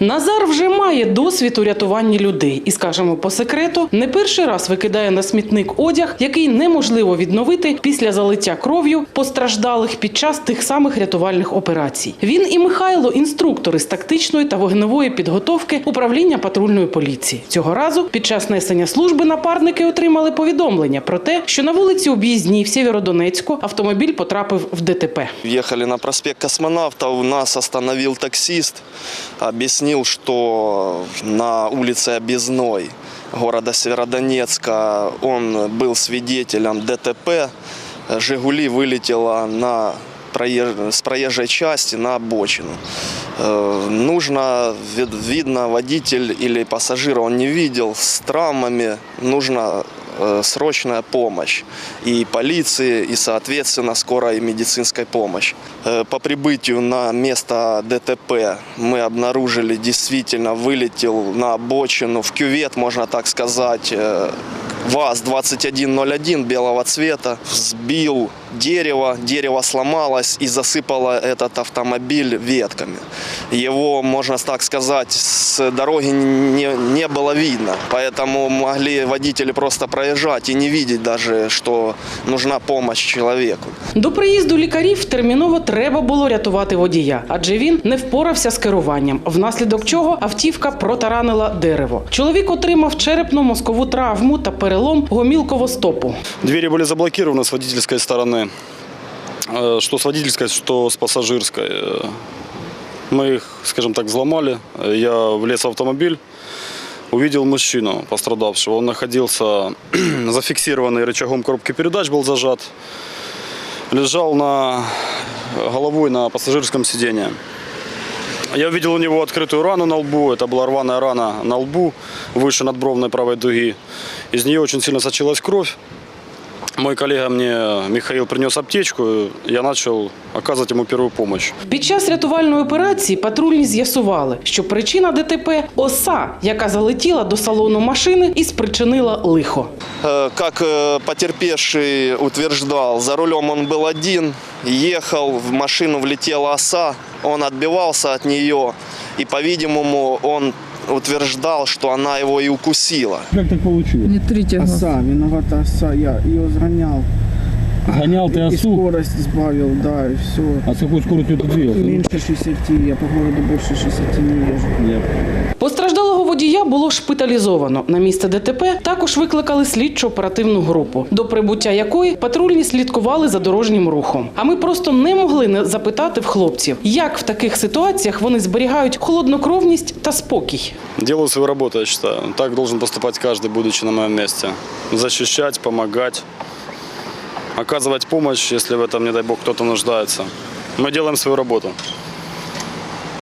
Назар вже має досвід у рятуванні людей і, скажемо по секрету, не перший раз викидає на смітник одяг, який неможливо відновити після залиття кров'ю постраждалих під час тих самих рятувальних операцій. Він і Михайло інструктори з тактичної та вогневої підготовки управління патрульної поліції. Цього разу під час несення служби напарники отримали повідомлення про те, що на вулиці Об'їзній в Сєвєродонецьку автомобіль потрапив в ДТП. Ехали на проспект Космонавта, у нас остановил таксист, объяснил, что на улице Объездной города Северодонецка он был свидетелем ДТП. «Жигули» вылетела на проеж- с проезжей части на обочину. Э, Нужно, вид- видно, водитель или пассажира он не видел с травмами, нужно э, срочная помощь и полиции, и, соответственно, скорой медицинской помощь. Э, По прибытию на место ДТП мы обнаружили, действительно вылетел на обочину, в кювет, можно так сказать, э, ВАЗ-2101 белого цвета, сбил дерево, дерево сломалось и засыпало этот автомобиль ветками. Его, можно так сказать, с дороги не, не было видно, поэтому могли водители просто проезжать и не видеть даже, что нужна помощь человеку. До приїзду лікарів терміново треба було рятувати водія, адже він не впорався з керуванням, внаслідок чого автівка протаранила дерево. Чоловік отримав черепно-мозкову травму та перелом гомілкового стопу. Двери были заблокированы с водительской стороны. Э, Что с водительской, что с пассажирской. Э, Мы их, скажем так, взломали. Э, Я влез в автомобиль, увидел мужчину пострадавшего. Он находился зафиксированный рычагом коробки передач, был зажат. Лежал на головой на пассажирском сиденье. Я увидел у него открытую рану на лбу. Это была рваная рана на лбу выше надбровной правой дуги. Из нее очень сильно сочилась кровь. Мой коллега мне, Михаил, принес аптечку. и Я начал оказывать ему первую помощь. Під час рятувальної операції патрульні з'ясували, що причина ДТП оса, яка залетіла до салону машини і спричинила лихо. Э, Как э, потерпевший утверждал, за рулем он был один, ехал, в машину влетела оса, он отбивался от нее, и, по-видимому, он Утверждал, что она его и укусила. Как так получилось? Не трите його. Оса, виновата оса, я ее сгонял. Гонял ты И осу, скорость сбавил, да, и все. а с какой скоростью ты двигался? Меньше 60, я по городу больше 60 не езжу. Я Постраждалого водія було шпиталізовано. На місце ДТП також викликали слідчо-оперативну групу, до прибуття якої патрульні слідкували за дорожнім рухом. А ми просто не могли не запитати в хлопців, як в таких ситуаціях вони зберігають холоднокровність та спокій. Делаю свою работу, я считаю. Так должен поступать каждый, будучи на моем месте. Защищать, помогать, оказывать помощь, если в этом, не дай бог, кто-то нуждается. Мы делаем свою работу.